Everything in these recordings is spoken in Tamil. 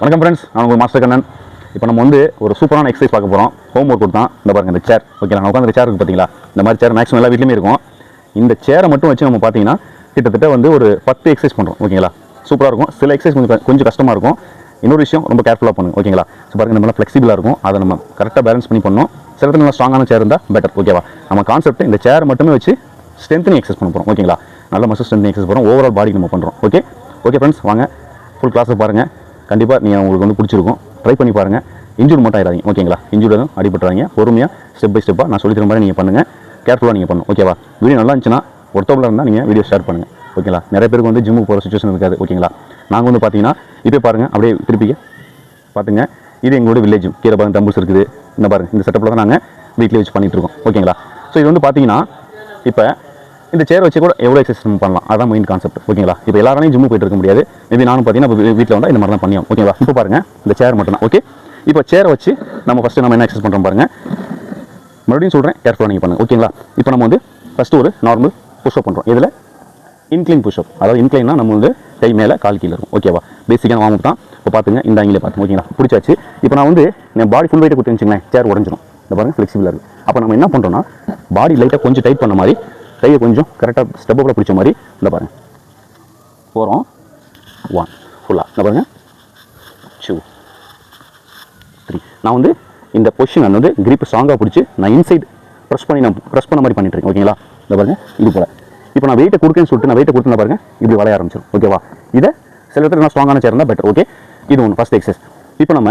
வணக்கம் ஃப்ரெண்ட்ஸ் நான் உங்கள் மாஸ்டர் கண்ணன். இப்போ நம்ம வந்து ஒரு சூப்பரான எக்ஸசைஸ் பார்க்க போகிறோம் ஹோம் ஒர்க் தான் இந்த பாருங்கள் இந்த சேர் ஓகே நான் உட்காந்து சேர் இருக்குது பார்த்தீங்களா? இந்த மாதிரி சேர் மேக்ஸிமம் எல்லா வீட்லையுமே இருக்கும். இந்த சேரை மட்டும் வச்சு நம்ம பார்த்தீங்கன்னா கிட்டத்தட்ட வந்து ஒரு பத்து எக்ஸசைஸ் பண்ணுறோம் ஓகேங்களா சூப்பராக இருக்கும். சில எக்ஸசைஸ் கொஞ்சம் கொஞ்சம் கஷ்டமாக இருக்கும். இன்னொரு விஷயம் ரொம்ப கேர்ஃபுல்லாக பண்ணுங்க. ஓகேங்களா ஸோ பாருங்க நம்ம ஃப்ளெக்சிபிளாக இருக்கும். அதை நம்ம கரெக்டாக பேலன்ஸ் பண்ணி பண்ணணும். சில நல்லா ஸ்ட்ராங்கான சேர் இருந்தால் பெட்டர் ஓகேவா நம்ம கான்செப்ட் இந்த சேர் மட்டுமே வச்சு ஸ்ட்ரென்த்தனி எக்ஸசைஸ் பண்ண போகிறோம் ஓகேங்களா நல்ல மசில் ஸ்ட்ரென்த்தனி எக்ஸசைஸ் போகிறோம் ஓவரால் பாடி நம்ம பண்ணுறோம் ஓகே ஓகே ஃப்ரெண்ட்ஸ் வாங்க. ஃபுல் கிளாஸை பாருங்கள் கண்டிப்பாக நீங்கள் உங்களுக்கு வந்து பிடிச்சிருக்கும். ட்ரை பண்ணி பாருங்கள் இன்ஜூர் மட்டும் ஆயிடாதீங்க. ஓகேங்களா இன்ஜூர் எதுவும் அடிபட்டுறாங்க பொறுமையாக ஸ்டெப் பை ஸ்டெப்பாக நான் சொல்லித்தர மாதிரி நீங்கள் பண்ணுங்கள் கேர்ஃபுல்லாக நீங்கள் பண்ணணும். ஓகேவா வீடியோ நல்லா இருந்துச்சுன்னா ஒருத்தவங்கள இருந்தால் நீங்கள் வீடியோ ஷேர் பண்ணுங்கள் ஓகேங்களா நிறைய பேருக்கு வந்து ஜிம்முக்கு போகிற சுச்சுவேஷன் இருக்காது. ஓகேங்களா நாங்கள் வந்து பார்த்தீங்கன்னா இப்போ பாருங்கள் அப்படியே திருப்பிக்க பார்த்துங்க இது எங்களோட வில்லேஜும் கீழே பாருங்க டம்பிள்ஸ் இருக்குது. இந்த பாருங்கள் இந்த செட்டப்பில் தான் நாங்கள் வீட்டில் வச்சு பண்ணிகிட்ருக்கோம் இருக்கோம். ஓகேங்களா ஸோ இது வந்து பார்த்தீங்கன்னா இப்போ இந்த சேர் வச்சு கூட எவ்வளோ எக்ஸசைஸ் நம்ம பண்ணலாம்? அதான் மெயின் கான்செப்ட் ஓகேங்களா இப்போ எல்லாராலையும் ஜிம்மு போயிட்டு இருக்க முடியாது. மேபி நானும் பார்த்தீங்கன்னா இப்போ வீட்டில் வந்தால் இந்த மாதிரி தான் ஓகேங்களா இப்போ பாருங்கள் இந்த சேர் மட்டும் தான் ஓகே இப்போ சேரை வச்சு நம்ம ஃபஸ்ட்டு நம்ம என்ன எக்ஸசைஸ் பண்ணுறோம் பாருங்கள் மறுபடியும் சொல்கிறேன் கேர்ஃபுல்லாக நீங்கள் பண்ணுங்க. ஓகேங்களா இப்போ நம்ம வந்து ஃபஸ்ட்டு ஒரு நார்மல் புஷ்அப் பண்ணுறோம் இதில் இன்க்ளைன் புஷ்அப் அதாவது இன்க்ளைன்னா நம்ம வந்து கை மேலே கால் கீழே இருக்கும். ஓகேவா பேசிக்கான வார்ம் தான். இப்போ பார்த்துங்க இந்த ஆங்கிலே பார்த்து ஓகேங்களா பிடிச்சாச்சு. இப்போ நான் வந்து என் பாடி ஃபுல் வெயிட்டை கொடுத்து வச்சுங்களேன் சேர் உடஞ்சிடும் இந்த பாருங்கள் ஃப்ளெக்சிபிளாக இருக்குது அப்போ நம்ம என்ன பண்ணுறோம்னா பாடி லைட்டாக கொஞ்சம் டைட் பண்ண மாதிரி கையை கொஞ்சம் கரெக்டாக ஸ்டெப்பில் பிடிச்ச மாதிரி இந்த பாருங்கள் போகிறோம் ஒன் ஃபுல்லாக இந்த பாருங்க. டூ த்ரீ நான் வந்து இந்த பொசிஷன் நான் வந்து grip ஸ்ட்ராங்காக பிடிச்சி நான் இன்சைட் ப்ரெஸ் பண்ணி நான் ப்ரெஸ் பண்ண மாதிரி பண்ணிட்டு இருக்கேன். ஓகேங்களா இந்த பாருங்கள் இது போல். இப்போ நான் வெயிட்டை கொடுக்கேன்னு சொல்லிட்டு நான் வெயிட்டை கொடுத்து பாருங்கள் இப்படி வளைய ஆரம்பிச்சிடும் ஓகேவா இதை சில இடத்துல நான் ஸ்ட்ராங்கான சேர் இருந்தால் பெட்டர் ஓகே இது ஒன்று ஃபஸ்ட் எக்ஸசைஸ் இப்போ நம்ம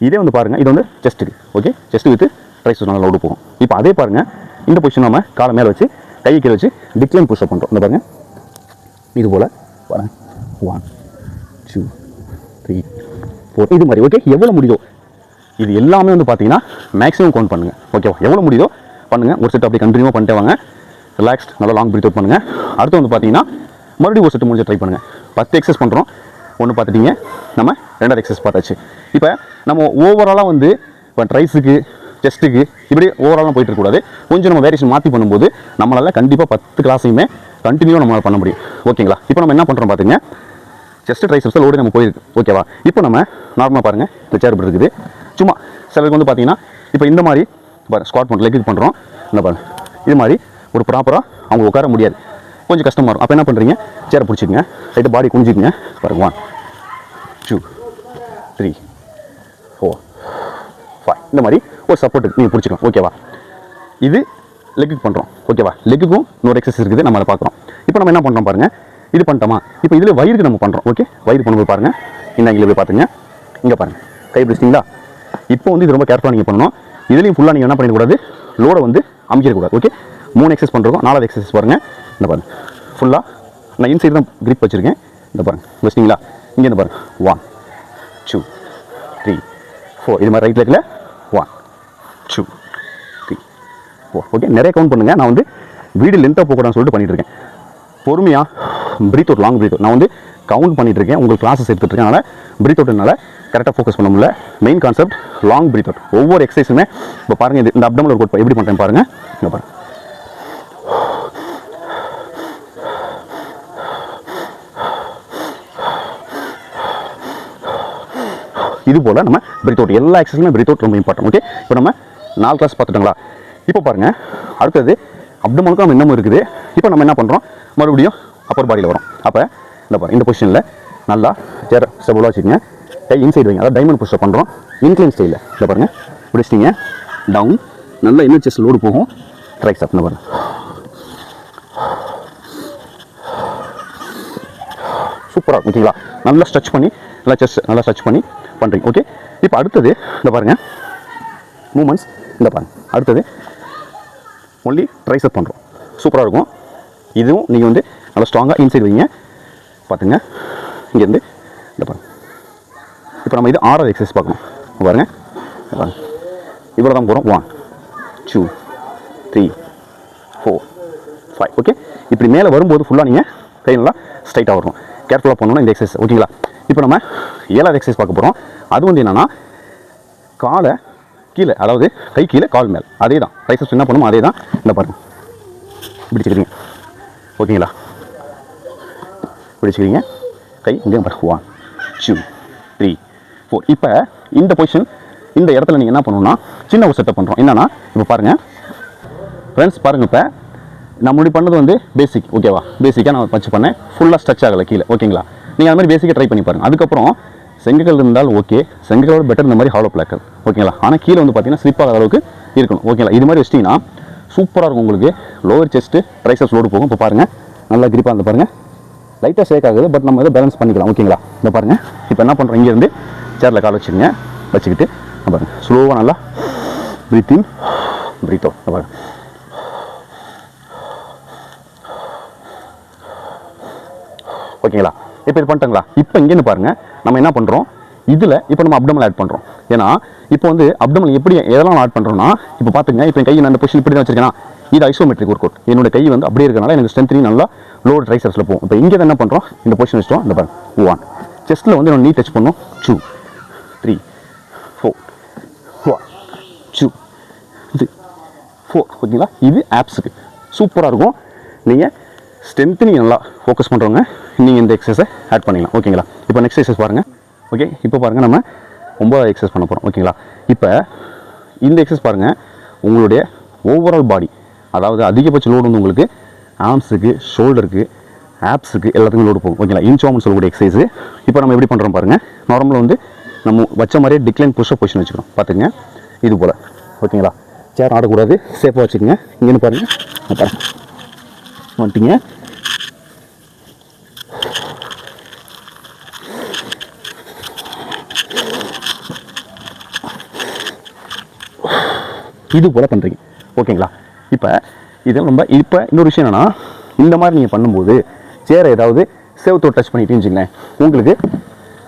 இதே வந்து பாருங்கள் இது வந்து செஸ்ட்டுக்கு ஓகே செஸ்ட் வித்து ட்ரைஸ் நல்லா லோடு போகும். இப்போ அதே பாருங்கள் இந்த பொசிஷன் நம்ம காலை மேலே வச்சு கையை கீழே வச்சு டிக்ளைன் புஷ்அப் பண்ணுறோம் இந்த பாருங்க. இது போல். வரேன் ஒன் டூ த்ரீ ஃபோர் இது மாதிரி ஓகே எவ்வளோ முடியுதோ இது எல்லாமே வந்து பார்த்தீங்கன்னா மேக்ஸிமம் கவுண்ட் பண்ணுங்கள் ஓகேவா எவ்வளோ முடியுதோ பண்ணுங்கள் ஒரு செட் அப்படி கண்டினியூவாக பண்ணிட்டே வாங்க. ரிலாக்ஸ்ட் நல்லா லாங் பிரீத் அவுட் பண்ணுங்கள் அடுத்து வந்து பார்த்தீங்கன்னா மறுபடியும் ஒரு செட் முடிஞ்சு ட்ரை பண்ணுங்கள் பத்து எக்ஸஸ் பண்ணுறோம் ஒன்று பார்த்துட்டீங்க நம்ம ரெண்டாவது எக்ஸஸ் பார்த்தாச்சு. இப்போ நம்ம ஓவராலாக வந்து இப்போ ட்ரைஸுக்கு டெஸ்ட்டுக்கு இப்படி ஓவராலாக போயிட்டு இருக்கக்கூடாது. கொஞ்சம் நம்ம வேரியேஷன் மாற்றி பண்ணும்போது நம்மளால் கண்டிப்பாக பத்து கிளாஸையுமே கண்டினியூவாக நம்மளால் பண்ண முடியும். ஓகேங்களா இப்போ நம்ம என்ன பண்ணுறோம் பார்த்தீங்க செஸ்ட் ட்ரைசப்ஸில் லோடு நம்ம போயிருக்கு. ஓகேவா இப்போ நம்ம நார்மலாக பாருங்கள் இந்த சேர் இப்படி இருக்குது. சும்மா சிலருக்கு வந்து பார்த்தீங்கன்னா இப்போ இந்த மாதிரி பாருங்க ஸ்குவாட் பண்ணுறோம் இது பண்ணுறோம் இந்த பாருங்கள் இது மாதிரி ஒரு ப்ராப்பராக அவங்க உட்கார முடியாது. கொஞ்சம் கஷ்டமாக இருக்கும். அப்போ என்ன பண்ணுறீங்க சேரை பிடிச்சிக்கங்க. ரைட்டு பாடி குனிஞ்சிக்கங்க. பாருங்க one two three four five இந்த மாதிரி ஒரு சப்போர்ட் நீங்கள் பிடிச்சிக்கலாம் ஓகேவா இது லெக்குக்கு பண்ணுறோம் ஓகேவா லெக்குக்கும் இன்னொரு எக்ஸசைஸ் இருக்குது. நம்ம அதை பார்க்குறோம். இப்போ நம்ம என்ன பண்ணுறோம் பாருங்கள் இது பண்ணிட்டோமா? இப்போ இதில் வயிறுக்கு நம்ம பண்ணுறோம் ஓகே வயிறு பண்ணும்போது பாருங்கள் இந்த ஆங்கிள் போய் பார்த்துங்க. இங்கே பாருங்கள் கை பிடிச்சிங்களா இப்போ வந்து இது ரொம்ப கேர்ஃபுல்லாக நீங்கள் பண்ணணும். இதுலேயும் ஃபுல்லாக நீங்கள் என்ன பண்ணிடக்கூடாது லோடை வந்து அமைக்கக்கூடாது ஓகே மூணு எக்ஸசைஸ் பண்ணுறோம் நாலாவது எக்ஸசைஸ் பாருங்கள் இந்த பாருங்கள் ஃபுல்லாக நான் இன்சைடு தான் கிரிப் வச்சுருக்கேன். இந்த பாருங்க. வச்சிங்களா இங்கே இந்த பாருங்கள் ஒன் டூ த்ரீ ஃபோர் இது மாதிரி right லெக்கில் one two three four okay நிறைய கவுண்ட் பண்ணுங்கள் நான் வந்து வீடு லென்த்தாக போகக்கூடாதுன்னு சொல்லிட்டு பண்ணிட்டு இருக்கேன் பொறுமையாக பிரீத் அவுட் லாங் பிரீத் நான் வந்து கவுண்ட் பண்ணிட்டு இருக்கேன் உங்களுக்கு கிளாஸஸ் எடுத்துகிட்டு இருக்கேன் அதனால் பிரீத் அவுட்னால கரெக்டாக ஃபோக்கஸ் பண்ண முடியல. Main concept long breath out ஒவ்வொரு எக்ஸசைஸுமே இப்போ பாருங்கள் இது இந்த அப்டமில் ஒர்க் எப்படி பண்ணுறேன் பாருங்கள் இங்கே பாருங்கள் இது போல் நம்ம பிரீத் அவுட் எல்லா எக்ஸசைஸுமே பிரீத் அவுட் ரொம்ப இம்பார்ட்டன் ஓகே இப்போ நம்ம நாலு கிளாஸ் பார்த்துட்டோங்களா? இப்போ பாருங்கள் அடுத்தது அப்டமனுக்கு நம்ம இன்னமும் இருக்குது. இப்போ நம்ம என்ன பண்ணுறோம் மறுபடியும் அப்பர் பாடியில் வரும் அப்போ இந்த பாருங்க இந்த பொசிஷனில் நல்லா சேர ஸ்டெபிளாக வச்சுக்கோங்க. கை இன்சைடு வைங்க. அதாவது டைமண்ட் புஷ்அப் பண்ணுறோம் இன்க்ளைன் ஸ்டைலில் இந்த பாருங்கள் பிடிச்சிட்டிங்க டவுன் நல்லா இன்னும் செஸ்ட் லோடு போகும். ட்ரைக்ஸ் அப் பாருங்கள் சூப்பராக இருக்கும் ஓகேங்களா நல்லா ஸ்ட்ரெச் பண்ணி நல்லா செஸ்ட் நல்லா ஸ்ட்ரெச் பண்ணி பண்ணுறீங்க ஓகே இப்போ அடுத்தது இந்த பாருங்கள் மூமெண்ட்ஸ் இந்த பாருங்கள் அடுத்தது ஒன்லி ட்ரைசப் பண்ணுறோம் சூப்பராக இருக்கும். இதுவும் நீங்கள் வந்து நல்லா ஸ்ட்ராங்காக இன்சைட் வைங்க. பார்த்துங்க இங்கேருந்து இந்த பாருங்க. இப்போ நம்ம இது ஆறாவது எக்ஸசைஸ் பார்க்கணும். பாருங்கள் பாருங்க. இவ்வளோ தான் போகிறோம் one two three four five okay இப்படி மேலே வரும்போது ஃபுல்லாக நீங்கள் கை நல்லா ஸ்ட்ரைட்டாக வரணும். கேர்ஃபுல்லாக பண்ணணும் இந்த எக்ஸசைஸ் ஓகேங்களா இப்போ நம்ம ஏழாவது எக்ஸசைஸ் பார்க்க போகிறோம் அது வந்து என்னென்னா காலை கீழே அதாவது கை கீழே கால் மேல். அதே தான் ரைசஸ் என்ன பண்ணுமோ அதே தான் இந்த பாருங்க. பிடிச்சிக்கிறீங்க. ஓகேங்களா? பிடிச்சிக்கிறீங்க. கை இங்கே பாருங்க ஒன் டூ த்ரீ ஃபோர் இப்போ இந்த பொசிஷன் இந்த இடத்துல நீங்கள் என்ன பண்ணணும்னா சின்ன ஒரு செட்டப் பண்ணுறோம் என்னென்னா இப்போ பாருங்கள் ஃப்ரெண்ட்ஸ் பாருங்கள் இப்போ. நான் முன்னாடி பண்ணது வந்து பேசிக் ஓகேவா பேசிக்காக நான் வச்சு பண்ணேன். ஃபுல்லாக ஸ்ட்ரெச் ஆகலை கீழே. ஓகேங்களா? நீங்கள் அது மாதிரி பேசிக்காக ட்ரை பண்ணி பாருங்கள் அதுக்கப்புறம் செங்கல் இருந்தால் ஓகே செங்கலோட பெட்டர் இந்த மாதிரி ஹாலோ பிளாக்கல் ஓகேங்களா ஆனால் கீழே வந்து பார்த்தீங்கன்னா ஸ்லிப் ஆகிற அளவுக்கு இருக்கணும். ஓகேங்களா இது மாதிரி வச்சிட்டிங்கன்னா சூப்பராக இருக்கும் உங்களுக்கு. லோவர் செஸ்ட்டு ட்ரைசஸ் லோடு போகும். இப்போ பாருங்கள் நல்லா கிரிப்பாக இருந்து பாருங்கள் லைட்டாக ஷேக் ஆகுது பட் நம்ம இதை பேலன்ஸ் பண்ணிக்கலாம். ஓகேங்களா இந்த பாருங்கள் இப்போ என்ன பண்ணுறோம் இங்கேருந்து சேரில் கால் வச்சுக்கோங்க. வச்சுக்கிட்டு பாருங்கள் ஸ்லோவாக நல்லா ப்ரீத் இன் ப்ரீத் அவுட் பாருங்கள் ஓகேங்களா இப்போ இது பண்ணிட்டங்களா? இப்போ இங்கேன்னு பாருங்கள் நம்ம என்ன பண்ணுறோம் இதில் இப்போ நம்ம அப்டமல் ஆட் பண்ணுறோம் ஏன்னா இப்போ வந்து அப்டமல் எப்படி எதெல்லாம் ஆட் பண்ணுறோம்னா இப்போ பார்த்துங்க இப்போ என் கையை நான் அந்த பொசிஷன் இப்படி தான் வச்சிருக்கேன்? இது ஐசோமெட்ரிக் ஒர்க் அவுட் என்னோட கை வந்து அப்படியே இருக்கனால எனக்கு ஸ்ட்ரென்த்னிங் நல்லா லோ ட்ரைசர்ஸில் போகும். இப்போ இங்கே என்ன பண்ணுறோம் இந்த பொசிஷன் வச்சிட்டோம். இந்த பாருங்க. ஒன் செஸ்ட்டில் வந்து நம்ம நீ டச் பண்ணோம். Two three four one two இது ஃபோர் ஓகேங்களா? இது ஆப்ஸுக்கு சூப்பராக இருக்கும். நீங்கள் ஸ்ட்ரென்த்து நீங்கள் நல்லா ஃபோக்கஸ் பண்ணுறவங்க நீங்கள் இந்த எக்ஸசைஸை ஆட் பண்ணிக்கலாம். ஓகேங்களா இப்போ நெக்ஸ்ட் எக்ஸசைஸ் பாருங்கள் ஓகே இப்போ பாருங்கள் நம்ம ஒம்பதாவது எக்ஸசைஸ் பண்ண போகிறோம் ஓகேங்களா இப்போ இந்த எக்ஸசைஸ் பாருங்கள் உங்களுடைய ஓவரால் பாடி அதாவது அதிகபட்ச லோடு வந்து உங்களுக்கு ஆர்ம்ஸுக்கு ஷோல்டருக்கு ஆப்ஸுக்கு எல்லாத்துக்கும் லோடு போகும். ஓகேங்களா இன்ச்வாமன் சொல்லக்கூடிய எக்ஸசைஸ் இப்போ நம்ம எப்படி பண்ணுறோம் பாருங்கள் நார்மலாக வந்து நம்ம வச்ச மாதிரியே டிக்ளைன் புஷ்அப் பொசிஷன் வச்சுக்கிறோம் பார்த்துங்க இது போல். ஓகேங்களா சேர் ஆடக்கூடாது. சேஃபாக வச்சுக்கோங்க. இங்கேன்னு பாருங்கள் பாருங்கள் வந்துட்டீங்க இது போல் பண்ணுறீங்க ஓகேங்களா? இப்போ இது ரொம்ப இப்போ இன்னொரு விஷயம் என்னென்னா இந்த மாதிரி நீங்கள் பண்ணும்போது சேரை ஏதாவது சேவத்தோ டச் பண்ணிட்டீங்கன்னு வச்சுங்களேன் உங்களுக்கு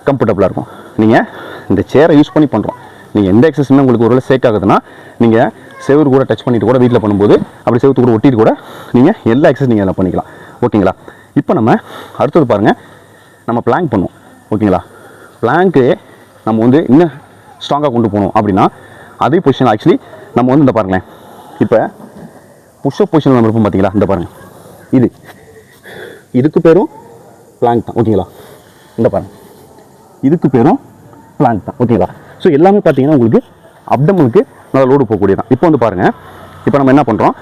கம்ஃபர்டபுளாக இருக்கும். நீங்கள் இந்த சேரை யூஸ் பண்ணி பண்ணுறோம் நீங்கள் எந்த எக்ஸசைஸுமே உங்களுக்கு ஒரு சேக் ஆகுதுன்னா நீங்கள் செவரு கூட டச் பண்ணிட்டு கூட வீட்டில் பண்ணும்போது அப்படி செவத்து கூட ஒட்டிட்டு கூட நீங்கள் எல்லா எக்ஸசைஸ் நீங்கள் அதில் பண்ணிக்கலாம். ஓகேங்களா? இப்போ நம்ம அடுத்தது பாருங்கள் நம்ம பிளாங்க் பண்ணுவோம். ஓகேங்களா? பிளாங்க்கு நம்ம வந்து இன்னும் ஸ்ட்ராங்காக கொண்டு போகணும் அப்படின்னா அதே பொசிஷன் ஆக்சுவலி நம்ம வந்து இந்த பாருங்களேன். இப்போ புஷ்அப் பொசிஷன் நம்ம இருப்போம் பார்த்தீங்களா இந்த பாருங்கள் இது. இதுக்கு பேரும் பிளாங்க் தான். ஓகேங்களா? இந்த பாருங்கள் இதுக்கு பேரும் பிளாங்க் தான். ஓகேங்களா? ஸோ எல்லாமே பார்த்தீங்கன்னா உங்களுக்கு அப்டமனுக்கு நல்லா லோடு போகக்கூடியது தான் இப்போ வந்து பாருங்கள் இப்போ நம்ம என்ன பண்ணுறோம்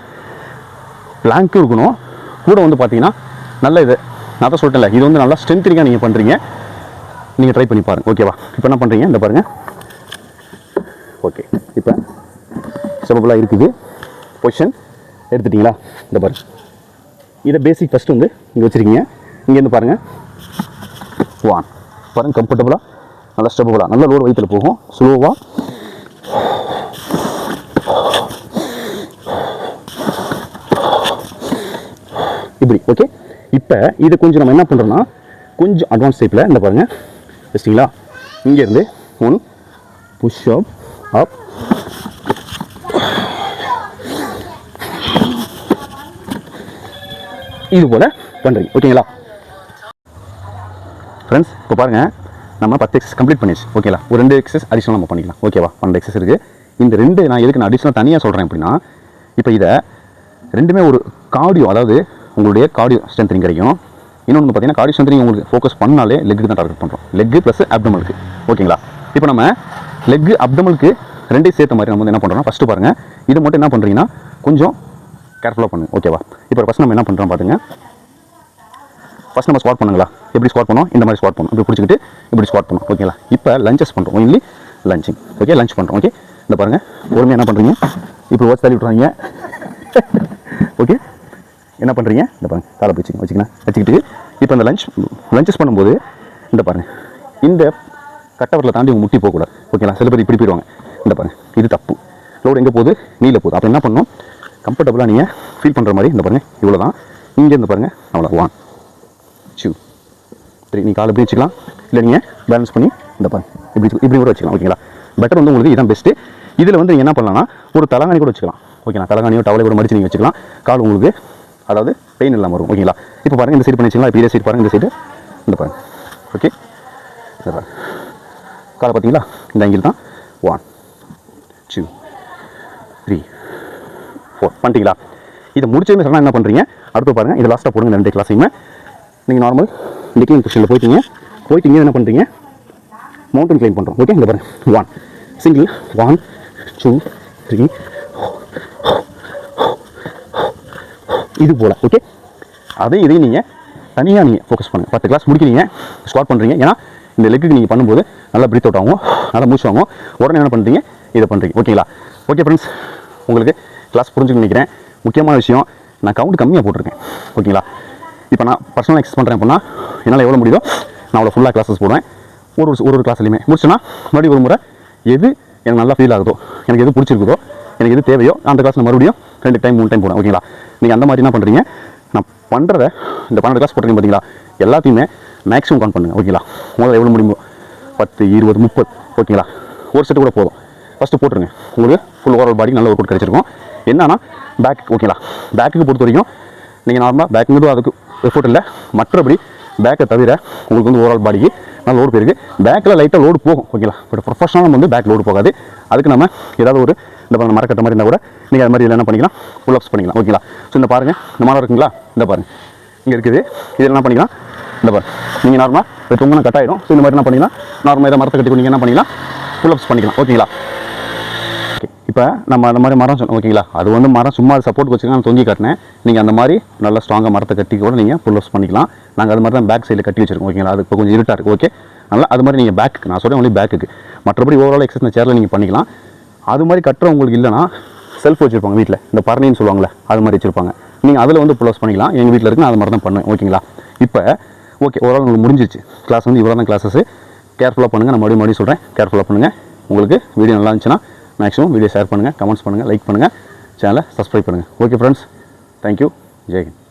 பிளாங்க்கும் இருக்கணும். கூட வந்து பார்த்தீங்கன்னா நல்ல இது. நான் தான் சொல்லிட்டேன்ல. இது வந்து நல்லா ஸ்ட்ரென்த்னிங்காக நீங்கள் பண்ணுறீங்க நீங்கள் ட்ரை பண்ணி பாருங்கள் ஓகேவா? இப்போ என்ன பண்ணுறீங்க இந்த பாருங்கள் ஓகே. இப்போ சிறப்புலாம் இருக்குது. பொசிஷன் எடுத்துட்டிங்களா? இந்த பாருங்க இதை பேசிக் ஃபஸ்ட்டு வந்து இங்கே வச்சுருக்கீங்க. இங்கேருந்து பாருங்கள் வான் பாருங்கள் கம்ஃபர்டபுளாக நல்லா ஸ்டெப்பபுளாக நல்ல லோடு வயிற்றில் போகும். ஸ்லோவாக இப்படி ஓகே இப்போ இதை கொஞ்சம் நம்ம என்ன பண்ணுறோன்னா கொஞ்சம் அட்வான்ஸ் டைப்பில் இந்த பாருங்கள் வச்சிட்டிங்களா? இங்கேருந்து ஒன் புஷ் அப் அப் இது போல் பண்ணுறீங்க ஓகேங்களா ஃப்ரெண்ட்ஸ் இப்போ பாருங்கள் நம்ம பத்து எக்ஸஸ் கம்ப்ளீட் பண்ணிடுச்சு ஓகேங்களா ஒரு ரெண்டு எக்ஸஸ் அடிஷனல் நம்ம பண்ணிக்கலாம். ஓகேவா பன்னெண்டு எக்ஸஸ் இருக்குது இந்த ரெண்டு நான் எதுக்கு நான் அடிஷனல் தனியாக சொல்கிறேன் அப்படின்னா இப்போ இதை ரெண்டுமே ஒரு கார்டியோ அதாவது உங்களுடைய கார்டியோ ஸ்ட்ரென்த்னிங் கிடைக்கும். இன்னொன்று பார்த்தீங்கன்னா கார்டியோ ஸ்ட்ரென்த்னிங் உங்களுக்கு ஃபோக்கஸ் பண்ணாலே லெக்கு தான் டார்கெட் பண்ணுறோம் லெக்கு ப்ளஸ் அப்டமலுக்கு ஓகேங்களா இப்போ நம்ம லெக்கு அப்டமலுக்கு ரெண்டையும் சேர்த்த மாதிரி நம்ம வந்து என்ன பண்ணுறோம்னா ஃபஸ்ட்டு பாருங்கள் இது மட்டும் என்ன பண்ணுறீங்கன்னா கொஞ்சம் கேர்ஃபுல்லாக பண்ணுங்க ஓகேவா இப்போ ஃபஸ்ட் நம்ம என்ன பண்ணுறோம் பாருங்க ஃபஸ்ட் நம்ம ஸ்குவாட் பண்ணுங்களா? எப்படி ஸ்குவாட் பண்ணோம் இந்த மாதிரி ஸ்குவாட் பண்ணோம் இப்படி பிடிச்சிக்கிட்டு இப்படி ஸ்குவாட் பண்ணோம் ஓகேங்களா இப்போ லஞ்சஸ் பண்ணுறோம் ஒன்லி லஞ்சிங் ஓகே லஞ்ச் பண்ணுறோம் ஓகே இந்த பாருங்கள் பொறுமையாக என்ன பண்ணுறீங்க இப்படி ஓச்சு தள்ளி விட்றாங்க ஓகே என்ன பண்ணுறீங்க இந்த பாருங்க. காலை பிடிச்சிங்க வச்சுக்கலாம் வச்சுக்கிட்டு இப்போ இந்த லஞ்ச் லஞ்சஸ் பண்ணும்போது இந்த பாருங்கள் இந்த கட்டவரில் தாண்டி உங்கள் முட்டி போகக்கூடாது. ஓகேங்களா சில பேர் இப்படி போயிடுவாங்க. இந்த பாருங்கள் இது தப்பு. லோடு எங்கே போகுது? நீல போகுது. அப்போ என்ன பண்ணணும்? கம்ஃபர்டபுளாக நீங்கள் ஃபீல் பண்ணுற மாதிரி இந்த பாருங்கள் இவ்வளோ தான் இங்கேருந்து பாருங்கள் அவ்வளோ ஒன் டூ த்ரீ நீ கால் எப்படி வச்சுக்கலாம். இல்லை நீங்கள் பேலன்ஸ் பண்ணி இந்த பாருங்க இப்படி இப்படி கூட வச்சுக்கலாம் ஓகேங்களா பெட்டர் வந்து உங்களுக்கு இதான் பெஸ்ட்டு இதில் வந்து நீங்கள் என்ன பண்ணலாம்னா ஒரு தலகாணி கூட வச்சுக்கலாம் ஓகேங்களா தலகாணியோ டவலை கூட மடிச்சு நீங்கள் வச்சுக்கலாம். கால் உங்களுக்கு அதாவது பெயின் இல்லாமல் வரும் ஓகேங்களா இப்போ பாருங்கள் இந்த சைடு பண்ணி வச்சுக்கலாம் இப்போ இதே சைடு பாருங்கள் இந்த சைடு இந்த பாருங்கள் ஓகே இந்த பாருங்கள் காலை பார்த்தீங்களா? இந்த ஆங்கிள் தான் ஒன் டூ த்ரீ ஃபோர் பண்ணிட்டீங்களா? இதை முடிச்சதுமே சொன்னால் என்ன பண்ணுறீங்க அடுத்து பாருங்கள் இதை லாஸ்ட்டாக போடுங்க ரெண்டு கிளாஸையுமே நீங்கள் நார்மல் டிக்ளைன் பொசிஷனில் போயிட்டீங்க. போயிட்டு என்ன பண்ணுறீங்க மவுண்டன் கிளைம் பண்ணுறோம் ஓகே இந்த பாருங்க. One single one two three இது போல் ஓகே அதையும் இதையும் நீங்கள் தனியாக நீங்கள் ஃபோக்கஸ் பண்ணுங்கள் பத்து கிளாஸ் முடிக்கிறீங்க ஸ்குவாட் பண்ணுறீங்க ஏன்னா இந்த லெக்குக்கு நீங்கள் பண்ணும்போது நல்லா ப்ரீத் அவுட் ஆகும் நல்லா மூச்சு வாங்கும். உடனே என்ன பண்ணுறீங்க இதை பண்ணுறீங்க ஓகேங்களா ஓகே ஃப்ரெண்ட்ஸ் உங்களுக்கு கிளாஸ் புரிஞ்சுக்க நினைக்கிறேன். முக்கியமான விஷயம் நான் கவுண்ட் கம்மியாக போட்டிருக்கேன். ஓகேங்களா இப்போ நான் பர்சனல் எக்ஸஸ் பண்ணுறேன் அப்படின்னா என்னால் எவ்வளோ முடியுதோ நான் அவ்வளோ ஃபுல்லாக கிளாஸஸ் போடுவேன். ஒரு ஒரு ஒரு கிளாஸ்லையுமே முடிச்சுன்னா மறுபடியும் ஒரு முறை எது எனக்கு நல்லா ஃபீல் ஆகுதோ எனக்கு எது பிடிச்சிருக்குதோ எனக்கு எது தேவையோ அந்த கிளாஸில் மறுபடியும் ரெண்டு டைம் மூணு டைம் போடுவேன். ஓகேங்களா நீங்கள் அந்த மாதிரி என்ன பண்ணுறீங்க நான் பண்ணுறத இந்த பன்னெண்டு கிளாஸ் போட்டுறீங்க பார்த்தீங்களா எல்லாத்தையுமே மேக்ஸிமம் கவுண்ட் பண்ணுங்கள் ஓகேங்களா முதல்ல எவ்வளோ முடியுமோ? பத்து இருபது முப்பது. ஓகேங்களா ஒரு செட்டு கூட போதும். ஃபஸ்ட்டு போட்டுருங்க. உங்களுக்கு ஃபுல் ஓவரால் பாடி நல்ல ஒரு கூட்டு கிடச்சிருக்கும். என்னன்னா பேக் ஓகேங்களா பேக்குக்கு பொறுத்த வரைக்கும் நீங்கள் நார்மலாக பேக்குங்கிறது அதுக்கு எஃபோர்ட் இல்லை. மற்றபடி பேக்கை தவிர உங்களுக்கு வந்து ஓவரால் பாடிக்கு நல்ல லோடு போயிருக்கு. பேக்கில் லைட்டாக லோடு போகும் ஓகேங்களா பட் ப்ரொஃபஷனலாக வந்து பேக் லோடு போகாது. அதுக்கு நம்ம ஏதாவது ஒரு இந்த பாருங்க மரக்கட்ட மாதிரி இருந்தால் கூட நீங்கள் அது மாதிரி இதில் என்ன பண்ணிக்கலாம். புல் அப்ஸ் பண்ணிக்கலாம் ஓகேங்களா ஸோ இந்த பாருங்கள் இந்த மரம் இருக்குங்களா? இந்த பாருங்கள் இங்கே இருக்குது. இதில் என்ன பண்ணிக்கலாம். இந்த பாருங்க. நீங்கள் நார்மலாக இப்போ தொங்குனா கட் ஆகிடும் ஸோ இந்த மாதிரி என்ன பண்ணிக்கலாம். நார்மலாக இதை மரத்தை கட்டி நீங்கள் என்ன பண்ணிக்கலாம்? புல் அப்ஸ் பண்ணிக்கலாம் ஓகேங்களா இப்போ நம்ம அந்த மாதிரி மரம் சொன்னோம் ஓகேங்களா? அது வந்து மரம் சும்மா சப்போர்ட் வச்சுக்கலாம் நான் தொங்கி காட்டினேன். நீங்கள் அந்த மாதிரி நல்லா ஸ்ட்ராங்காக மரத்தை கட்டி கூட நீங்கள் புல் அப்ஸ் பண்ணிக்கலாம். நாங்கள் அது மாதிரி தான் பேக் சைடில் கட்டி வச்சிருக்கோம் ஓகேங்களா? அது இப்போ கொஞ்சம் இருட்டாக இருக்குது ஓகே நல்லா அது மாதிரி நீங்கள் பேக்கு நான் சொல்கிறேன் ஒன்லி பேக்குக்கு மற்றபடி ஓவரால் எக்ஸசைஸ் இந்த சேரில் நீங்கள் பண்ணிக்கலாம். அது மாதிரி கட்டுறவங்களுக்கு இல்லைனா செல்ஃப் வச்சுருப்பாங்க வீட்டில் இந்த பரணின்னு சொல்லுவாங்களே அது மாதிரி வச்சுருப்பாங்க. நீங்கள் அதில் வந்து புல் பண்ணிக்கலாம். எங்கள் வீட்டில் இருக்கு நான் அது மாதிரி தான் பண்ணுவேன் ஓகேங்களா? இப்போ ஓகே ஓவரால் உங்களுக்கு முடிஞ்சிச்சு கிளாஸ் வந்து இவ்வளோ தான் கிளாஸஸ் கேர்ஃபுல்லாக பண்ணுங்கள் நான் மறுபடியும் மறுபடியும் சொல்கிறேன் கேர்ஃபுல்லாக பண்ணுங்கள் உங்களுக்கு வீடியோ நல்லா இருந்துச்சுன்னா மேக்ஸிமம் வீடியோ ஷேர் பண்ணுங்கள் கமெண்ட்ஸ் பண்ணுங்கள் லைக் பண்ணுங்கள் சேனலை சப்ஸ்கிரைப் பண்ணுங்கள் ஓகே ஃப்ரெண்ட்ஸ் தேங்க்யூ ஜெய்ஹிந்த்